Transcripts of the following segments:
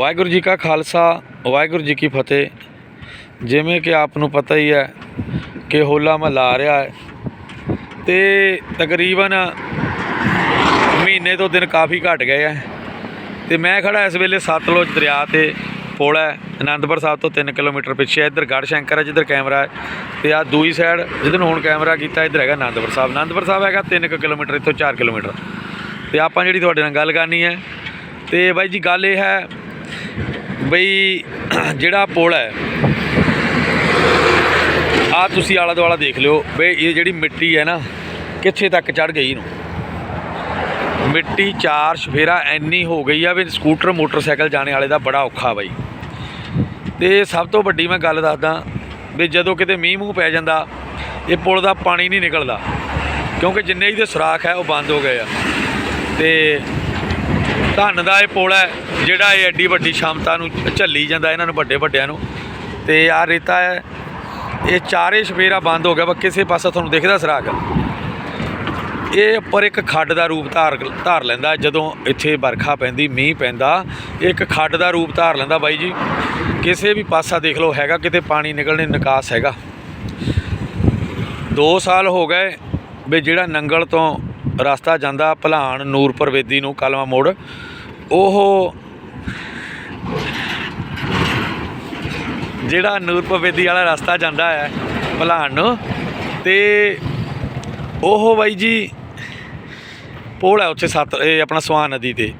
ਵਾਹਿਗੁਰੂ ਜੀ ਕਾ ਖਾਲਸਾ, ਵਾਹਿਗੁਰੂ ਜੀ ਕੀ ਫਤਿਹ। ਜਿਵੇਂ ਕਿ ਆਪ ਨੂੰ ਪਤਾ ਹੀ ਹੈ ਕਿ ਹੋਲਾ ਮਹੱਲਾ ਆ ਰਿਹਾ ਹੈ। ਤੇ ਤਕਰੀਬਨ ਮਹੀਨੇ ਤੋਂ ਦਿਨ ਕਾਫੀ ਘਟ ਗਏ ਆ ਤੇ ਮੈਂ ਖੜਾ ਇਸ ਵੇਲੇ ਸਤਲੁਜ ਦਰਿਆ ਤੇ ਪੁਲ ਹੈ। ਆਨੰਦਪੁਰ ਸਾਹਿਬ ਤੋਂ 3 ਕਿਲੋਮੀਟਰ ਪਿੱਛੇ ਇੱਧਰ ਗੜ ਸ਼ੰਕਰ ਹੈ, ਜਿੱਧਰ ਕੈਮਰਾ ਹੈ। ਤੇ ਆ ਦੂਈ ਸਾਈਡ ਜਿੱਧਰ ਨੂੰ ਹੁਣ ਕੈਮਰਾ ਕੀਤਾ, ਇੱਧਰ ਹੈਗਾ ਆਨੰਦਪੁਰ ਸਾਹਿਬ। ਅਨੰਦਪੁਰ ਸਾਹਿਬ ਹੈਗਾ 3 ਕਿਲੋਮੀਟਰ, ਇੱਥੋਂ 4 ਕਿਲੋਮੀਟਰ। ਤੇ ਆਪਾਂ ਜਿਹੜੀ ਤੁਹਾਡੇ ਨਾਲ ਗੱਲ ਕਰਨੀ ਹੈ, ਤੇ ਬਾਈ ਜੀ, ਗੱਲ ਇਹ ਹੈ ਬਈ, ਜਿਹੜਾ ਪੁਲ ਹੈ ਆ ਤੁਸੀਂ ਆਲਾ ਦੁਆਲਾ ਦੇਖ ਲਿਓ, ਬਈ ਇਹ ਜਿਹੜੀ ਮਿੱਟੀ ਹੈ ਨਾ, ਕਿੱਥੇ ਤੱਕ ਚੜ ਗਈ ਇਹਨੂੰ? ਮਿੱਟੀ ਚਾਰ ਸ਼ਫੇਰਾ ਇੰਨੀ ਹੋ ਗਈ ਆ ਵੀ ਸਕੂਟਰ, ਮੋਟਰਸਾਈਕਲ ਜਾਣੇ ਵਾਲੇ ਦਾ ਬੜਾ ਔਖਾ ਬਾਈ। ਤੇ ਸਭ ਤੋਂ ਵੱਡੀ ਮੈਂ ਗੱਲ ਦੱਸਦਾ ਵੀ ਜਦੋਂ ਕਿਤੇ ਮੀਂਹ ਮੂੰਹ ਪੈ ਜਾਂਦਾ, ਇਹ ਪੁਲ ਦਾ ਪਾਣੀ ਨਹੀਂ ਨਿਕਲਦਾ, ਕਿਉਂਕਿ ਜਿੰਨੇ ਇਹਦੇ ਸੁਰਾਖ ਹੈ ਉਹ ਬੰਦ ਹੋ ਗਏ ਆ। ਤੇ ਧੰਨ ਦਾ ਇਹ ਪੁਲ ਹੈ, ਜਿਹੜਾ ਇਹ ਐਡੀ ਵੱਡੀ ਸ਼ਮਤਾ ਨੂੰ ਝੱਲੀ ਜਾਂਦਾ ਇਹਨਾਂ ਨੂੰ, ਵੱਡੇ ਵੱਡਿਆਂ ਨੂੰ। ਤੇ ਆ ਰੇਤਾ ਹੈ, ਇਹ ਚਾਰੇ ਸ਼ਫੇਰਾ ਬੰਦ ਹੋ ਗਿਆ ਵਾ ਕਿਸੇ ਪਾਸੇ ਤੁਹਾਨੂੰ ਦਿਖਦਾ ਸਰਾਗ। ਇਹ ਉੱਪਰ ਇੱਕ ਖੱਡ ਦਾ ਰੂਪ ਧਾਰ ਧਾਰ ਲੈਂਦਾ, ਜਦੋਂ ਇੱਥੇ ਵਰਖਾ ਪੈਂਦੀ, ਮੀਂਹ ਪੈਂਦਾ, ਇਹ ਇੱਕ ਖੱਡ ਦਾ ਰੂਪ ਧਾਰ ਲੈਂਦਾ ਬਾਈ ਜੀ। ਕਿਸੇ ਵੀ ਪਾਸਾ ਦੇਖ ਲਓ, ਹੈਗਾ, ਕਿਤੇ ਪਾਣੀ ਨਿਕਲਣੇ ਨਿਕਾਸ ਹੈਗਾ। 2 ਸਾਲ ਹੋ ਗਏ ਵੀ ਜਿਹੜਾ ਨੰਗਲ ਤੋਂ ਰਸਤਾ ਜਾਂਦਾ ਭਲਾਣ ਨੂਰਪੁਰ ਵੇਦੀ ਨੂੰ ਕਲਮਾ ਮੋੜ। ਉਹ ਜਿਹੜਾ ਨੂਰਪੁਰ ਵੇਦੀ ਵਾਲਾ ਰਸਤਾ ਜਾਂਦਾ ਹੈ ਭਲਾਣ ਨੂੰ ਤੇ ਉਹ ਬਾਈ ਜੀ ਪੁਲ ਹੈ ਉੱਥੇ ਸੱਤ, ਇਹ ਆਪਣਾ ਸਵਾਨ ਨਦੀ ਤੇ।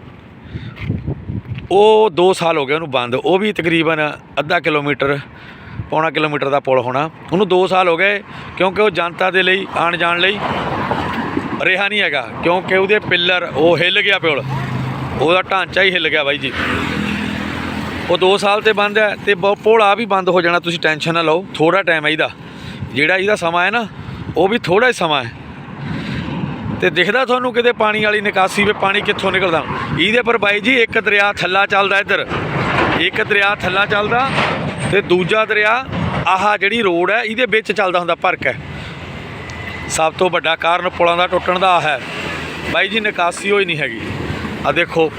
ਉਹ 2 ਸਾਲ ਹੋ ਗਏ ਉਹਨੂੰ ਬੰਦ। ਉਹ ਵੀ ਤਕਰੀਬਨ ਅੱਧਾ ਕਿਲੋਮੀਟਰ, ਪੌਣਾ ਕਿਲੋਮੀਟਰ ਦਾ ਪੁਲ ਹੋਣਾ। ਉਹਨੂੰ 2 ਸਾਲ ਹੋ ਗਏ ਕਿਉਂਕਿ ਉਹ ਜਨਤਾ ਦੇ ਲਈ ਆਣ ਜਾਣ ਲਈ ਰਿਹਾ ਨਹੀਂ ਹੈਗਾ, ਕਿਉਂਕਿ ਉਹਦੇ ਪਿੱਲਰ, ਉਹ ਹਿੱਲ ਗਿਆ ਪੁਲ ਉਹਦਾ ਢਾਂਚਾ ਹੀ ਹਿੱਲ ਗਿਆ ਬਾਈ ਜੀ। ਉਹ 2 ਸਾਲ ਤੇ ਬੰਦ ਹੈ ਤੇ ਬ- ਪੁਲ ਵੀ ਬੰਦ ਹੋ ਜਾਣਾ, ਤੁਸੀਂ ਟੈਨਸ਼ਨ ਨਾ ਲਓ। ਥੋੜਾ ਟਾਈਮ ਹੈ ਇਹਦਾ। ਜਿਹੜਾ ਇਹਦਾ ਸਮਾਂ ਹੈ ਨਾ, ਉਹ ਵੀ ਥੋੜਾ ਹੀ ਸਮਾਂ ਹੈ। ਤੇ ਦਿਖਦਾ ਤੁਹਾਨੂੰ ਕਿਤੇ ਪਾਣੀ ਵਾਲੀ ਨਿਕਾਸੀ ਵੀ ਪਾਣੀ ਕਿੱਥੋਂ ਨਿਕਲਦਾ। ਇਹਦੇ ਪਰ ਬਾਈ ਜੀ, ਇੱਕ ਦਰਿਆ ਥੱਲਾ ਚੱਲਦਾ ਇੱਧਰ। ਇੱਕ ਦਰਿਆ ਥੱਲਾ ਚੱਲਦਾ ਤੇ ਦੂਜਾ ਦਰਿਆ, ਆਹ ਜਿਹੜੀ ਰੋਡ ਹੈ, ਇਹਦੇ ਵਿੱਚ ਚੱਲਦਾ ਹੁੰਦਾ ਪਰਕ ਹੈ ਸਭ ਤੋਂ ਵੱਡਾ ਕਾਰਨ ਪੁਲਾਂ ਦਾ ਟੁੱਟਣ ਦਾ ਆਹ ਹੈ। ਬਾਈ ਜੀ, ਨਿਕਾਸੀ ਹੋਈ ਨਹੀਂ ਹੈਗੀ। ਆ ਦੇਖੋ,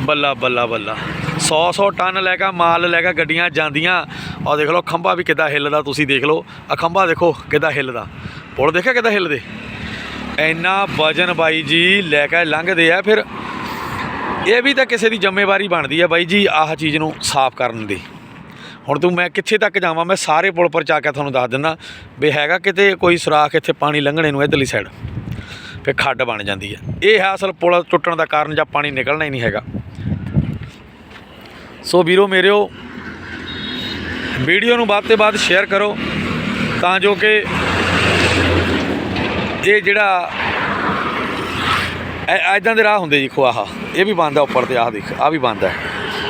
ਬੱਲਾ ਬੱਲਾ ਬੱਲਾ। 100 100 ਟਨ ਲੈ ਕੇ ਮਾਲ ਲੈ ਕੇ ਗੱਡੀਆਂ ਜਾਂਦੀਆਂ। ਆ ਦੇਖ ਲਓ, ਖੰਭਾ ਵੀ ਕਿੱਦਾਂ ਹਿੱਲਦਾ, ਤੁਸੀਂ ਦੇਖ ਲਓ। ਆ ਖੰਭਾ ਦੇਖੋ, ਕਿੱਦਾਂ ਹਿੱਲਦਾ। ਪੁਲ ਦੇਖਿਆ ਕਿੱਦਾਂ ਹਿੱਲਦੇ? ਇੰਨਾ ਵਜਨ ਬਾਈ ਜੀ, ਲੈ ਕੇ ਲੰਘਦੇ ਆ। ਫਿਰ ਇਹ ਵੀ ਤਾਂ ਕਿਸੇ ਦੀ ਜ਼ਿੰਮੇਵਾਰੀ ਬਣਦੀ ਹੈ ਬਾਈ ਜੀ, ਆਹ ਚੀਜ਼ ਨੂੰ ਸਾਫ਼ ਕਰਨ ਦੀ। ਹੁਣ ਤੂੰ ਮੈਂ ਕਿੱਥੇ ਤੱਕ ਜਾਵਾਂ? ਮੈਂ ਸਾਰੇ ਪੁਲ ਪਰ ਜਾ ਕੇ ਤੁਹਾਨੂੰ ਦੱਸ ਦਿੰਦਾ। ਵੀ ਹੈਗਾ ਕਿਤੇ ਕੋਈ ਸੁਰਾਖ ਇੱਥੇ ਪਾਣੀ ਲੰਘਣੇ ਨੂੰ ਇਧਰਲੀ ਸਾਈਡ ਫਿਰ ਖੱਡ ਬਣ ਜਾਂਦੀ ਹੈ। ਇਹ ਹੈ ਅਸਲ ਪੁਲ ਟੁੱਟਣ ਦਾ ਕਾਰਨ ਜਾਂ ਪਾਣੀ ਨਿਕਲਣਾ ਹੀ ਨਹੀਂ ਹੈਗਾ। ਸੋ ਵੀਰੋ ਮੇਰਿਓ, ਵੀਡੀਓ ਨੂੰ ਵੱਧ ਤੋਂ ਵੱਧ ਸ਼ੇਅਰ ਕਰੋ ਤਾਂ ਜੋ ਕਿ ਇਹ ਜਿਹੜਾ ਐਦਾਂ ਦੇ ਰਾਹ ਹੁੰਦੇ ਜੀ ਖੋ ਆਹ ਇਹ ਵੀ ਬੰਦ ਆ ਉੱਪਰ ਤੇ ਆਹ ਦੇਖ, ਆਹ ਵੀ ਬੰਦ ਹੈ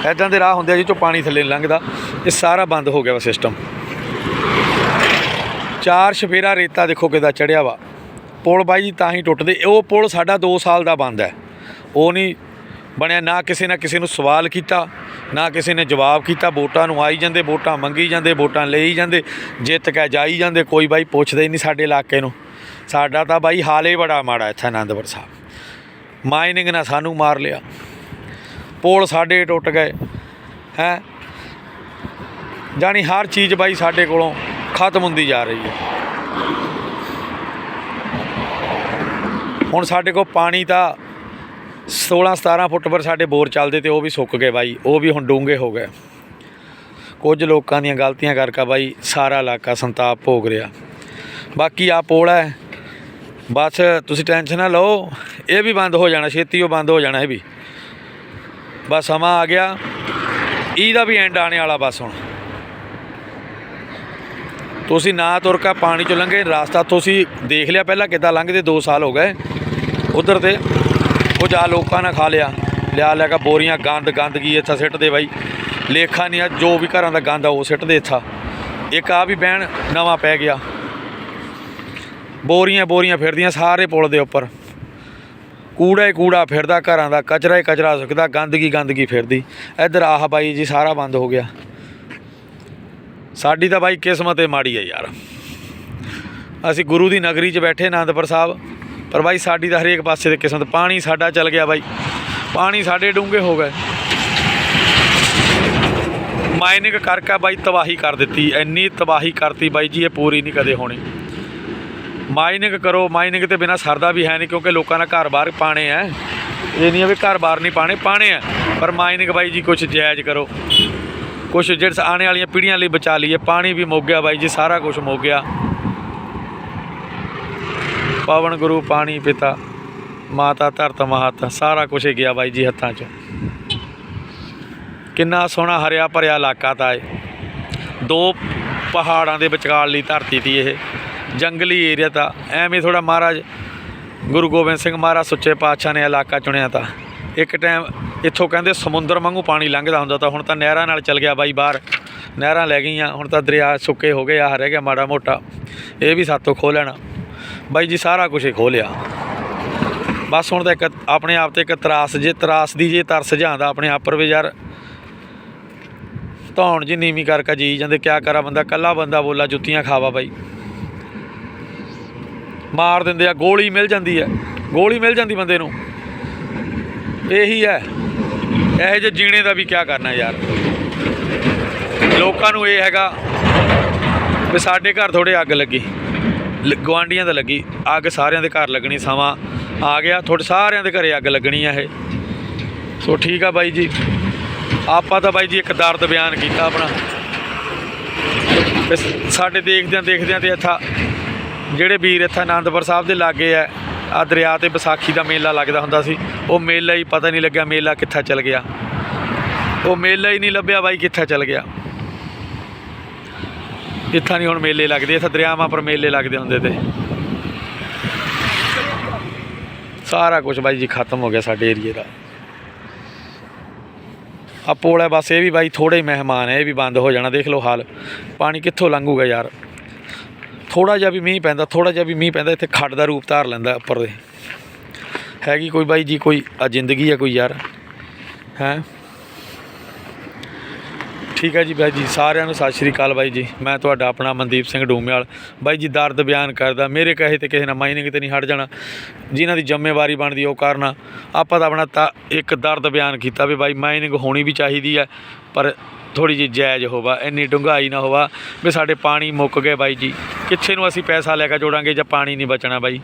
ਐਦਾਂ ਦੇ ਰਾਹ ਹੁੰਦੇ ਆ ਜਿਹ ਚੋਂ ਪਾਣੀ ਥੱਲੇ ਲੰਘਦਾ। ਇਹ ਸਾਰਾ ਬੰਦ ਹੋ ਗਿਆ ਵਾ ਸਿਸਟਮ ਚਾਰ ਸ਼ਫੇਰਾ ਰੇਤਾ ਦੇਖੋ ਕਿਦਾ ਚੜਿਆ ਵਾ। ਪੁਲ ਬਾਈ ਜੀ ਤਾਂ ਹੀ ਟੁੱਟਦੇ, ਉਹ ਪੁਲ ਸਾਡਾ 2 ਸਾਲ ਦਾ ਬੰਦ ਹੈ। ਉਹ ਨਹੀਂ ਬਣਿਆ, ਨਾ ਕਿਸੇ ਨੇ ਕਿਸੇ ਨੂੰ ਸਵਾਲ ਕੀਤਾ, ਨਾ ਕਿਸੇ ਨੇ ਜਵਾਬ ਕੀਤਾ, ਵੋਟਾਂ ਨੂੰ ਆਈ ਜਾਂਦੇ, ਵੋਟਾਂ ਮੰਗੀ ਜਾਂਦੇ, ਵੋਟਾਂ ਲਈ ਜਾਂਦੇ, ਜਿੱਤ ਕੇ ਜਾਈ ਜਾਂਦੇ, ਕੋਈ ਬਾਈ ਪੁੱਛਦਾ ਹੀ ਨਹੀਂ ਸਾਡੇ ਇਲਾਕੇ ਨੂੰ। ਸਾਡਾ ਤਾਂ ਬਾਈ ਹਾਲੇ ਬੜਾ ਮਾੜਾ ਇੱਥੇ ਆਨੰਦਪੁਰ ਸਾਹਿਬ। ਮਾਈਨਿੰਗ ਨੇ ਸਾਨੂੰ ਮਾਰ ਲਿਆ। ਪੁਲ ਸਾਡੇ ਟੁੱਟ ਗਏ, ਹੈ? ਜਾਣੀ ਹਰ ਚੀਜ਼ ਬਾਈ ਸਾਡੇ ਕੋਲੋਂ ਖਤਮ ਹੁੰਦੀ ਜਾ ਰਹੀ ਹੈ। ਹੁਣ ਸਾਡੇ ਕੋਲ ਪਾਣੀ ਤਾਂ 16 17 ਫੁੱਟ ਪਰ ਸਾਡੇ ਬੋਰ ਚੱਲਦੇ ਤੇ ਉਹ ਵੀ ਸੁੱਕ ਗਏ ਬਾਈ, ਉਹ ਵੀ ਹੁਣ ਡੂੰਘੇ ਹੋ ਗਏ। ਕੁਝ ਲੋਕਾਂ ਦੀਆਂ ਗਲਤੀਆਂ ਕਰਕੇ ਬਾਈ ਸਾਰਾ ਇਲਾਕਾ ਸੰਤਾਪ ਭੋਗ ਰਿਹਾ। ਬਾਕੀ ਆ ਪੋਲ ਹੈ। ਬਸ ਤੁਸੀਂ ਟੈਨਸ਼ਨ ਨਾ ਲਓ, ਇਹ ਵੀ ਬੰਦ ਹੋ ਜਾਣਾ, ਛੇਤੀ ਉਹ ਬੰਦ ਹੋ ਜਾਣਾ ਇਹ ਵੀ। ਬਸ ਸਮਾਂ ਆ ਗਿਆ। ਇਹਦਾ ਵੀ ਐਂਡ ਆਣੇ ਵਾਲਾ ਬਸ ਹੁਣ। ਤੁਸੀਂ ਨਾ ਤੁਰ ਕੇ ਪਾਣੀ ਚੋਂ ਲੰਘੇ, ਰਾਸਤਾ ਤੁਸੀਂ ਦੇਖ ਲਿਆ ਪਹਿਲਾਂ ਕਿੱਦਾਂ ਲੰਘਦੇ 2 ਸਾਲ ਹੋ ਗਏ। ਉਧਰ ਤੇ ਉਹ ਆ ਲੋਕਾਂ ਨੇ ਖਾ ਲਿਆ। ਲਿਆ ਲਿਆ ਕੇ ਬੋਰੀਆਂ, ਗੰਦ ਗੰਦਗੀ ਇੱਥੇ ਸਿੱਟਦੇ ਬਾਈ। ਲੇਖਾ ਨਹੀਂ ਆ ਜੋ ਵੀ ਘਰਾਂ ਦਾ ਗੰਦ ਆ, ਉਹ ਸਿੱਟਦੇ ਇੱਥਾ। ਇੱਕ ਆ ਵੀ ਬਹਿਣ ਨਵਾਂ ਪੈ ਗਿਆ। ਬੋਰੀਆਂ ਬੋਰੀਆਂ ਫਿਰਦੀਆਂ ਸਾਰੇ ਪੁਲ ਦੇ ਉੱਪਰ। ਕੂੜਾ ਹੀ ਕੂੜਾ ਫਿਰਦਾ ਘਰਾਂ ਦਾ, ਕਚਰਾ ਹੀ ਕਚਰਾ ਸੁੱਕਦਾ, ਗੰਦਗੀ ਗੰਦਗੀ ਫਿਰਦੀ। ਇੱਧਰ ਆਹ ਬਾਈ ਜੀ ਸਾਰਾ ਬੰਦ ਹੋ ਗਿਆ। ਸਾਡੀ ਤਾਂ ਬਾਈ ਕਿਸਮਤ ਏ ਮਾੜੀ ਹੈ ਯਾਰ। ਅਸੀਂ ਗੁਰੂ ਦੀ ਨਗਰੀ 'ਚ ਬੈਠੇ ਆਨੰਦਪੁਰ ਸਾਹਿਬ, ਪਰ ਬਾਈ ਸਾਡੀ ਤਾਂ ਹਰੇਕ ਪਾਸੇ ਤੇ ਕਿਸਮਤ, ਪਾਣੀ ਸਾਡਾ ਚੱਲ ਗਿਆ ਬਾਈ। ਪਾਣੀ ਸਾਡੇ ਡੂੰਘੇ ਹੋ ਗਏ। ਮਾਈਨਿੰਗ ਕਰਕੇ ਬਾਈ ਤਬਾਹੀ ਕਰ ਦਿੱਤੀ, ਇੰਨੀ ਤਬਾਹੀ ਕਰਤੀ ਬਾਈ ਜੀ, ਇਹ ਪੂਰੀ ਨਹੀਂ ਕਦੇ ਹੋਣੀ। ਮਾਈਨਿੰਗ ਕਰੋ, ਮਾਈਨਿੰਗ ਤੇ ਬਿਨਾ ਸਰਦਾ ਵੀ ਹੈ ਨਹੀਂ, ਕਿਉਂਕਿ ਲੋਕਾਂ ਦਾ ਘਰ-ਬਾਰ ਪਾਣੇ ਐ ਇਹ ਨਹੀਂ ਆ ਵੀ ਘਰ-ਬਾਰ ਨਹੀਂ ਪਾਣੇ ਪਾਣੇ ਆ। ਪਰ ਮਾਈਨਿੰਗ ਬਾਈ ਜੀ ਕੁਝ ਜਾਇਜ਼ ਕਰੋ। ਕੁਝ ਜਿਹੜੇ ਆਉਣ ਵਾਲੀਆਂ ਪੀੜ੍ਹੀਆਂ ਲਈ ਬਚਾ ਲਈਏ। ਪਾਣੀ ਵੀ ਮੁੱਕ ਗਿਆ ਬਾਈ ਜੀ, ਸਾਰਾ ਕੁਝ ਮੁੱਕ ਗਿਆ। ਪਵਨ ਗੁਰੂ, ਪਾਣੀ ਪਿਤਾ, ਮਾਤਾ, ਧਰਤ, ਮਹਤ, ਸਾਰਾ ਕੁਝ ਹੀ ਗਿਆ ਬਾਈ ਜੀ ਹੱਥਾਂ 'ਚ। ਕਿੰਨਾ ਸੋਹਣਾ ਹਰਿਆ ਭਰਿਆ ਇਲਾਕਾ ਤਾ ਇਹ। ਦੋ ਪਹਾੜਾਂ ਦੇ ਵਿਚਕਾਰਲੀ ਧਰਤੀ ਤੀ ਇਹ। ਜੰਗਲੀ ਏਰੀਆ ਤਾਂ ਐਵੇਂ ਥੋੜਾ ਮਹਾਰਾਜ ਗੁਰੂ ਗੋਬਿੰਦ ਸਿੰਘ ਮਹਾਰਾਜ ਸੁੱਚੇ ਪਾਤਸ਼ਾਹ ਨੇ ਇਲਾਕਾ ਚੁਣਿਆ ਤਾਂ। ਇੱਕ ਟਾਈਮ ਇੱਥੋਂ ਕਹਿੰਦੇ ਸਮੁੰਦਰ ਵਾਂਗੂ ਪਾਣੀ ਲੰਘਦਾ ਹੁੰਦਾ ਤਾਂ ਹੁਣ ਤਾਂ ਨਹਿਰਾਂ ਨਾਲ ਚੱਲ ਗਿਆ ਬਾਈ ਬਾਹਰ। ਨਹਿਰਾਂ ਲੈ ਗਈਆਂ, ਹੁਣ ਤਾਂ ਦਰਿਆ ਸੁੱਕੇ ਹੋ ਗਏ ਆ ਰਹਿ ਗਿਆ ਮਾੜਾ ਮੋਟਾ। ਇਹ ਵੀ ਸਾਤੋਂ ਖੋ ਲੈਣਾ। ਬਾਈ ਜੀ ਸਾਰਾ ਕੁਝ ਹੀ ਖੋਹ ਲਿਆ। ਬਸ ਹੁਣ ਤਾਂ ਇੱਕ ਆਪਣੇ ਆਪ ਤੇ ਇੱਕ ਤਰਾਸ ਜੇ ਤਰਾਸ ਦੀ ਜੇ ਤਰਸ ਜਾਂਦਾ ਆਪਣੇ ਆਪ ਪਰ ਵੀ ਯਾਰ ਧੌਣ ਜੀ ਨੀਵੀਂ ਕਰਕੇ ਜੀ ਜਾਂਦੇ, ਕਿਆ ਕਰਾ ਬੰਦਾ ਕੱਲਾ ਬੰਦਾ ਬੋਲਾ ਜੁੱਤੀਆਂ ਖਾਵਾ ਬਾਈ। ਮਾਰ ਦਿੰਦੇ ਆ, ਗੋਲੀ ਮਿਲ ਜਾਂਦੀ ਹੈ। ਗੋਲੀ ਮਿਲ ਜਾਂਦੀ ਬੰਦੇ ਨੂੰ। ਇਹੀ ਹੈ। ਇਹੋ ਜਿਹੇ ਜੀਣੇ ਦਾ ਵੀ ਕਿਆ ਕਰਨਾ ਯਾਰ। ਲੋਕਾਂ ਨੂੰ ਇਹ ਹੈਗਾ ਵੀ ਸਾਡੇ ਘਰ ਥੋੜੇ ਅੱਗ ਲੱਗੀ। ਲ- ਗੁਆਂਢੀਆਂ ਦਾ ਲੱਗੀ। ਅੱਗ ਸਾਰਿਆਂ ਦੇ ਘਰ ਲੱਗਣੀ, ਸਮਾਂ ਆ ਗਿਆ। ਤੁਹਾਡੇ ਸਾਰਿਆਂ ਦੇ ਘਰੇ ਅੱਗ ਲੱਗਣੀ ਆ ਇਹ। ਸੋ ਠੀਕ ਆ ਬਾਈ ਜੀ। ਆਪਾਂ ਤਾਂ ਬਾਈ ਜੀ ਇੱਕ ਦਰਦ ਬਿਆਨ ਕੀਤਾ ਆਪਣਾ। ਸਾਡੇ ਦੇਖਦਿਆਂ ਦੇਖਦਿਆਂ ਤੇ ਇੱਥਾ ਜਿਹੜੇ ਵੀਰ ਇੱਥੇ ਆਨੰਦਪੁਰ ਸਾਹਿਬ ਦੇ ਲਾਗੇ ਆ ਆ ਦਰਿਆ ਤੇ ਵਿਸਾਖੀ ਦਾ ਮੇਲਾ ਲੱਗਦਾ ਹੁੰਦਾ ਸੀ। ਉਹ ਮੇਲਾ ਹੀ ਪਤਾ ਨਹੀਂ ਲੱਗਿਆ ਮੇਲਾ ਕਿੱਥੇ ਚਲ ਗਿਆ। ਉਹ ਮੇਲਾ ਹੀ ਨਹੀਂ ਲੱਭਿਆ ਬਾਈ ਕਿੱਥੇ ਚਲ ਗਿਆ। ਇੱਥਾ ਨਹੀਂ ਹੁਣ ਮੇਲੇ ਲੱਗਦੇ, ਇੱਥੇ ਦਰਿਆਵਾਂ ਪਰ ਮੇਲੇ ਲੱਗਦੇ ਹੁੰਦੇ ਤੇ। ਸਾਰਾ ਕੁਝ ਬਾਈ ਜੀ ਖਤਮ ਹੋ ਗਿਆ ਸਾਡੇ ਏਰੀਏ ਦਾ। ਆ ਪੋਲ ਹੈ ਬਸ, ਇਹ ਵੀ ਬਾਈ ਥੋੜੇ ਮਹਿਮਾਨ ਹੈ, ਇਹ ਵੀ ਬੰਦ ਹੋ ਜਾਣਾ, ਦੇਖ ਲਓ ਹਾਲ। ਪਾਣੀ ਕਿੱਥੋਂ ਲੰਘੂਗਾ ਯਾਰ। ਥੋੜਾ ਜਿਹਾ ਵੀ ਮੀਂਹ ਪੈਂਦਾ ਥੋੜਾ ਜਿਹਾ ਵੀ ਮੀਂਹ ਪੈਂਦਾ, ਇੱਥੇ ਖੱਡ ਦਾ ਰੂਪ ਧਾਰ ਲੈਂਦਾ ਉੱਪਰ ਦੇ। ਹੈਗੀ ਕੋਈ ਬਾਈ ਜੀ ਕੋਈ, ਆ ਜ਼ਿੰਦਗੀ ਹੈ ਕੋਈ ਯਾਰ, ਹੈ? ਠੀਕ ਹੈ ਜੀ ਬਾਈ ਜੀ, ਸਾਰਿਆਂ ਨੂੰ ਸਤਿ ਸ਼੍ਰੀ ਅਕਾਲ ਬਾਈ ਜੀ। ਮੈਂ ਤੁਹਾਡਾ ਆਪਣਾ ਮਨਦੀਪ ਸਿੰਘ ਡੂਮੇਵਾਲ। ਬਾਈ ਜੀ, ਦਰਦ ਬਿਆਨ ਕਰਦਾ, ਮੇਰੇ ਕਹੇ ਤੇ ਕਿਸੇ ਨਾਲ ਮਾਈਨਿੰਗ ਤੇ ਨਹੀਂ ਹਟ ਜਾਣਾ। ਜਿਨ੍ਹਾਂ ਦੀ ਜ਼ਿੰਮੇਵਾਰੀ ਬਣਦੀ ਉਹ ਕਰਨਾ ਆਪਾਂ ਤਾਂ ਆਪਣਾ ਤਾਂ ਇੱਕ ਦਰਦ ਬਿਆਨ ਕੀਤਾ ਵੀ ਬਾਈ, ਮਾਈਨਿੰਗ ਹੋਣੀ ਵੀ ਚਾਹੀਦੀ ਹੈ ਪਰ ਥੋੜੀ ਜਿਹੀ ਜਾਇਜ਼ ਹੋਵਾ, ਇੰਨੀ ਡੂੰਘਾਈ ਨਾ ਹੋਵਾ ਵੀ ਸਾਡੇ ਪਾਣੀ ਮੁੱਕ ਗਏ ਬਾਈ ਜੀ। ਕਿੱਥੇ ਨੂੰ ਅਸੀਂ ਪੈਸਾ ਲੈ ਕੇ ਜੋੜਾਂਗੇ ਜਾਂ ਪਾਣੀ ਨਹੀਂ ਬਚਣਾ ਬਾਈ?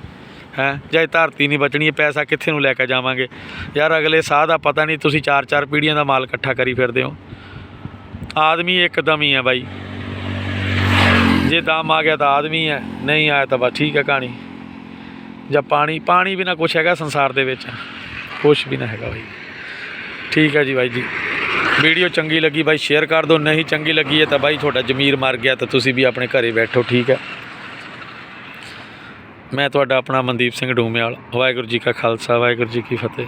ਹੈ? ਜਾਂ ਇਹ ਧਰਤੀ ਨਹੀਂ ਬਚਣੀ ਹੈ ਪੈਸਾ ਕਿੱਥੇ ਨੂੰ ਲੈ ਕੇ ਜਾਵਾਂਗੇ? ਯਾਰ ਅਗਲੇ ਸਾਹ ਦਾ ਪਤਾ ਨਹੀਂ ਤੁਸੀਂ ਚਾਰ ਚਾਰ ਪੀੜੀਆਂ ਦਾ ਮਾਲ ਇਕੱਠਾ ਕਰੀ ਫਿਰਦੇ ਹੋ। ਆਦਮੀ ਇੱਕਦਮ ਹੀ ਹੈ ਬਾਈ। ਜੇ ਦਮ ਆ ਗਿਆ ਤਾਂ ਆਦਮੀ ਹੈ, ਨਹੀਂ ਆਇਆ ਤਾਂ ਬਸ ਠੀਕ ਹੈ ਕਹਾਣੀ। ਜਾਂ ਪਾਣੀ ਪਾਣੀ ਬਿਨਾ ਕੁਛ ਹੈਗਾ ਸੰਸਾਰ ਦੇ ਵਿੱਚ। ਕੁਛ ਵੀ ਨਾ ਹੈਗਾ ਬਾਈ। ਠੀਕ ਹੈ ਜੀ ਬਾਈ ਜੀ। ਵੀਡੀਓ ਚੰਗੀ ਲੱਗੀ ਬਾਈ ਸ਼ੇਅਰ ਕਰ ਦਿਓ, ਨਹੀਂ ਚੰਗੀ ਲੱਗੀ ਹੈ ਤਾਂ ਬਾਈ ਤੁਹਾਡਾ ਜ਼ਮੀਰ ਮਰ ਗਿਆ ਤਾਂ ਤੁਸੀਂ ਵੀ ਆਪਣੇ ਘਰੇ ਬੈਠੋ, ਠੀਕ ਹੈ। ਮੈਂ ਤੁਹਾਡਾ ਆਪਣਾ ਮਨਦੀਪ ਸਿੰਘ ਡੂਮੇਵਾਲ, ਵਾਹਿਗੁਰੂ ਜੀ ਕਾ ਖਾਲਸਾ, ਵਾਹਿਗੁਰੂ ਜੀ ਕੀ ਫਤਿਹ।